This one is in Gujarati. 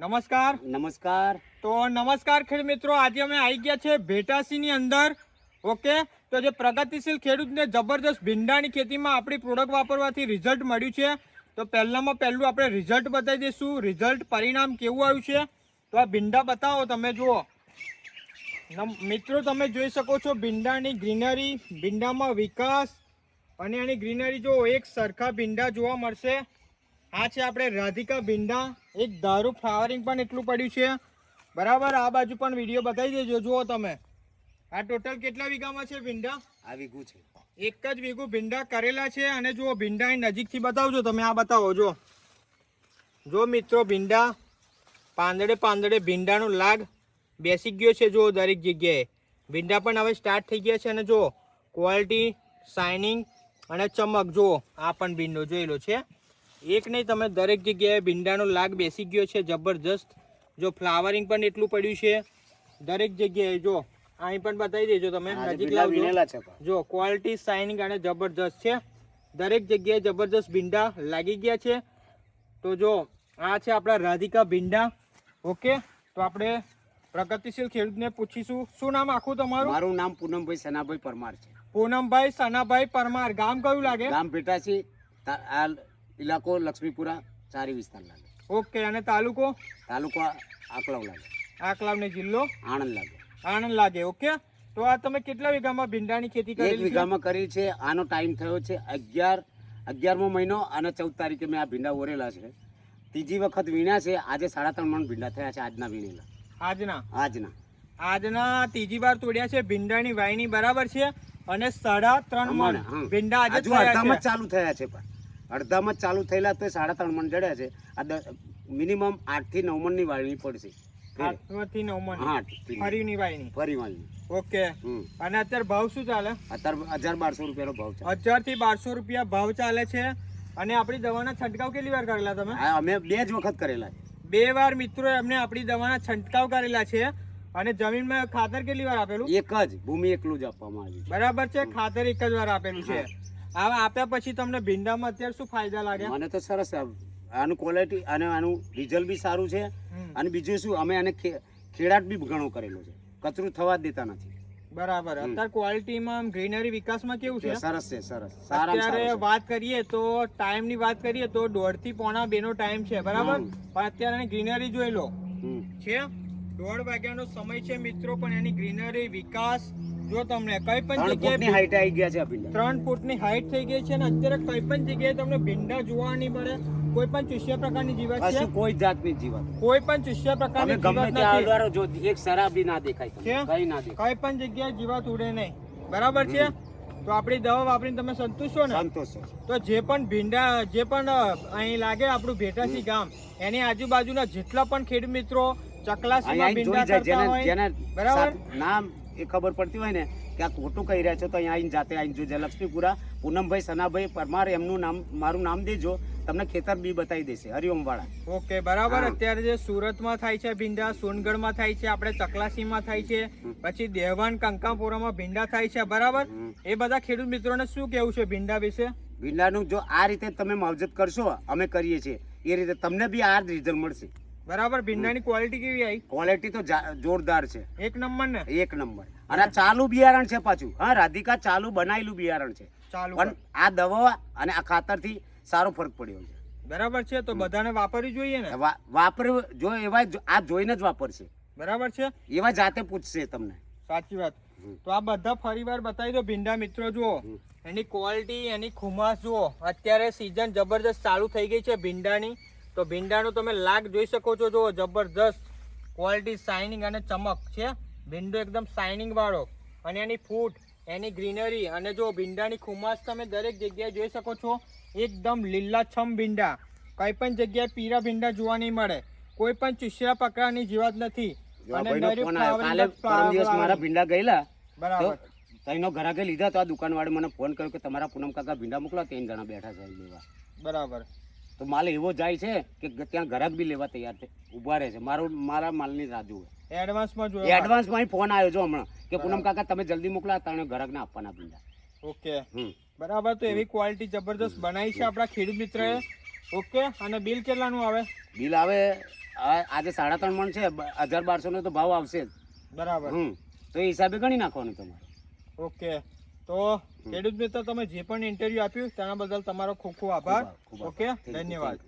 નમસ્કાર. નમસ્કાર. તો નમસ્કાર ખેડ મિત્રો આજે અમે આવી ગયા છે ભેટાસીની અંદર. ઓકે? તો જે પ્રગતિશીલ ખેડૂતને જબરદસ્ત ભીંડાની ખેતીમાં આપણી પ્રોડક્ટ વાપરવાથી રિઝલ્ટ મળ્યું છે. તો પહેલામાં પહેલું આપણે રિઝલ્ટ બતાવી દઈશું. રિઝલ્ટ પરિણામ કેવું આવ્યું છે? તો આ ભીંડા બતાવો તમે જુઓ. મિત્રો તમે જોઈ શકો છો ભીંડાની ગ્રીનરી ભીંડામાં વિકાસ. અને એની ગ્રીનરી જો એક સરખા ભીંડા જોવા મળશે. આ છે આપણે રાધિકા ભીંડા. એક દારૂ ફ્લાવરિંગ પણ એટલું પડ્યું છે. બરાબર આ બાજુ પણ વીડિયો બતાવી દેજો જુઓ તમે. આ ટોટલ કેટલા વીઘામાં છે ભીંડા? આ વીઘું છે. એક જ વીઘું ભીંડા કરેલા છે અને જુઓ ભીંડા નજીકથી બતાવજો તમે આ બતાવો જો જો મિત્રો ભીંડા પાંદડે પાંદડે ભીંડાનો લાગ બેસી ગયો છે જુઓ દરેક જગ્યાએ. ભીંડા પણ હવે સ્ટાર્ટ થઈ ગયા છે અને જુઓ ક્વોલિટી શાઇનિંગ અને ચમક જુઓ આ પણ ભીંડો જોયેલો છે. એક નહીં તમે દરેક જગ્યાએ ભીંડાનો લાગ બેસી ગયો છે જબરજસ્ત. જો ફ્લાવરિંગ પણ એટલું પડ્યું છે. દરેક જગ્યાએ જો અહીં પણ બતાવી દેજો તમે નજીક લાવજો. જો ક્વોલિટી શાઇનિંગ અને જબરજસ્ત છે. દરેક જગ્યાએ જબરજસ્ત ભીંડા લાગી ગયા છે. તો જો આ છે આપણા રાધિકા ભીંડા. ઓકે? તો આપણે પ્રગતિશીલ ખેડૂતને પૂછીશું. શું નામ આખું તમારું? મારું નામ પૂનમભાઈ સનાભાઈ પરમાર છે. પૂનમભાઈ સનાભાઈ પરમાર. ગામ કયું લાગે? ગામ ભેટાસી આ ઇલાકો લક્ષ્મીપુરા ચારી વિસ્તાર લાગે ઓકે અને તાલુકો? તાલુકો આકલાવ લાગે. આકલાવને જિલ્લો? આણંદ લાગે. આણંદ લાગે ઓકે? તો આ તમે કેટલા વીઘામાં ભીંડાની ખેતી એક વીઘામાં કરી છે આનો ટાઈમ થયો છે અગિયાર અગિયારમો મહિનો અને ચૌદ તારીખે મેં આ ભીંડા ઓરેલા છે. ત્રીજી વખત વીણ્યા છે આજે સાડા ત્રણ મણ ભીંડા થયા છે આજના વીણેલા. આજના? આજના. આજના ત્રીજી વાર તોડ્યા છે ભીંડાની વાયની બરાબર છે અને સાડા ત્રણ મણ ભીંડા આજે ચાલુ થયા છે પણ. અડધામાં જ ચાલુ થયેલા તો સાડા ત્રણ મણ જડ્યા છે. આ મિનિમમ આઠથી નવ મણની વાળણી પડશે. ફેરે. આઠમાંથી નવ મણ. હા આઠથી. ફરીની વાયની ફરી વાળણી ઓકે. અને અત્યારે ભાવ શું ચાલે? અત્યારે હજાર બારસો રૂપિયાનો ભાવ છે હજારથી બારસો રૂપિયા ભાવ ચાલે છે. અને આપણી દવાના છંટકાવ કેટલી વાર કરેલા તમે? અમે બે જ વખત કરેલા છે. બે વાર મિત્રો એમને આપણી દવાના છંટકાવ કરેલા છે. અને જમીનમાં ખાતર કેટલી વાર આપેલું? એક જ. ભૂમિ એકલું જ આપવામાં આવ્યું બરાબર છે ખાતર એક જ વાર આપેલું છે. આ આપ્યા પછી તમને ભીંડામાં અત્યારે શું ફાયદા લાગ્યા? મને તો સરસ આનું ક્વોલિટી અને આનું ડીઝલ બી સારું છે. અને બીજું શું અમે આને ખેડાટ બી ઘણો કરેલો છે. કચરું થવા જ દેતા નથી. બરાબર. અત્યારે ક્વોલિટીમાં ગ્રીનરી વિકાસમાં કેવું છે? સરસ છે સરસ. અત્યારે વાત કરીએ તો ટાઈમની વાત કરીએ તો દોઢથી પોણા બે નો ટાઈમ છે બરાબર? પણ અત્યારે ગ્રીનરી જોઈ લો. છે? દોઢ વાગ્યાનો સમય છે મિત્રો પણ એની ગ્રીનરી વિકાસ જો તમને કઈ પણ જગ્યાએ હાઈટ આવી ગયા છે ભીંડા ત્રણ ફૂટની હાઈટ થઈ ગઈ છે અને અત્યારે કઈ પણ જગ્યાએ તમને ભીંડા જોવા નહીં મળે. કોઈ પણ ચૂસ્યા પ્રકારની જીવાત છે. કોઈ જાતની જીવાત કોઈ પણ ચૂસ્યા પ્રકારની જીવાત નથી. જો એક શરાબી ના દેખાય. કઈ ના દેખાય. કઈ પણ જગ્યાએ જીવાત ઉડે નહીં. બરાબર છે? તો આપણી દવા વાપરીને તમે સંતુષ્ટ ને? સંતોષ. તો જે પણ ભીંડા જે પણ અહીં લાગે આપણું ભેટાસી ગામ એની આજુબાજુના જેટલા પણ ખેડ મિત્રો ચકલાસીમાં ભીંડા કરતા હોય જેને બરાબર? નામ એ ખબર પડતી હોય ને કે આ ખોટું કહી રહ્યા છો તો અહીંયા આવીને જાતે આવીને જોજે. લક્ષ્મીપુરા પૂનમભાઈ સનાભાઈ પરમાર એમનું નામ મારું નામ દેજો તમને ખેતર બી બતાવી દેશે હરિઓમ વાળા ઓકે બરાબર. અત્યારે જે સુરતમાં થાય છે ભીંડા સોનગઢમાં થાય છે આપણે ચકલાસીમાં થાય છે પછી દેવાન કંકાપુરામાં ભીંડા થાય છે બરાબર? એ બધા ખેડૂત મિત્રોને શું કેવું છે ભીંડા વિશે? ભીંડાનું જો આ રીતે તમે માવજત કરશો અમે કરીએ છીએ. એ રીતે તમને બી આ જ રિઝલ્ટ મળશે. બરાબર ભીંડાની ક્વોલિટી કેવી આવી ક્વોલિટી તો જોરદાર છે. એક નંબર ને? એક નંબર. અને ચાલુ બિયારણ છે પાછું. હા રાધિકા ચાલુ બનાવેલું બિયારણ છે. ચાલુ પણ આ દવા અને આ ખાતરથી સારો ફરક પડ્યો છે. બરાબર છે તો બધાને વાપરવી જોઈએ ને? વા- વાપર જો એવા આ જોઈને જ વાપરશે બરાબર છે? એવા જાતે પૂછશે તમને. સાચી વાત. તો આ બધા ફરીવાર બતાવી દો. ભીંડા મિત્રો જુઓ. એની ક્વોલિટી એની ખુમાસ જુઓ. અત્યારે સિઝન જબરદસ્ત ચાલુ થઈ ગઈ છે ભીંડાની. તો ભીંડાનું તમે લાગ જોઈ શકો છો જુઓ જબરદસ્ત ક્વોલિટી શાઇનિંગ અને ચમક છે. ભીંડો એકદમ શાઇનિંગ વાળો. અને એની ફૂટ એની ગ્રીનરી અને જો ભીંડાની ખુમાશ તમે દરેક જગ્યાએ જોઈ શકો છો. એકદમ લીલાછમ ભીંડા. કઈ પણ જગ્યાએ પીરા ભીંડા જોવા નહીં મળે. કોઈ પણ ચૂસ્યા પકડાની જીવાત નથી. જો મારા ભીંડા ગયેલા. બરાબર. તઈનો ઘરાકે લીધા તો આ દુકાનવાળે મને ફોન કર્યો કે તમારા પૂનમ કાકા ભીંડા મોકલો ત્રણ જણા બેઠા છે લેવા બરાબર. તો માલ એવો જાય છે કે ત્યાં ગ્રાહક બી લેવા તૈયાર છે. ઊભા રહે છે. મારું મારા માલની રાહ જુએ એડવાન્સમાં જોયો. એડવાન્સમાં ફોન આવ્યો છો હમણાં કે પૂનમ કાકા તમે જલ્દી મોકલા તાણે ગ્રાહકને આપવાના પીંડા ઓકે. બરાબર તો એવી ક્વોલિટી જબરદસ્ત બનાવી છે આપણા ખેડૂત મિત્રએ. ઓકે અને બિલ કેટલાનું આવે? બિલ આવે આજે સાડા ત્રણ મણ છે હજાર બારસો નો તો ભાવ આવશે જ. બરાબર. હમ. તો એ હિસાબે ગણી નાખવાનું તમારે. ઓકે. તો ખેડૂત મિત્રો તમે જે પણ ઇન્ટરવ્યુ આપ્યું તેના બદલ તમારો ખૂબ ખૂબ આભાર. ઓકે ધન્યવાદ.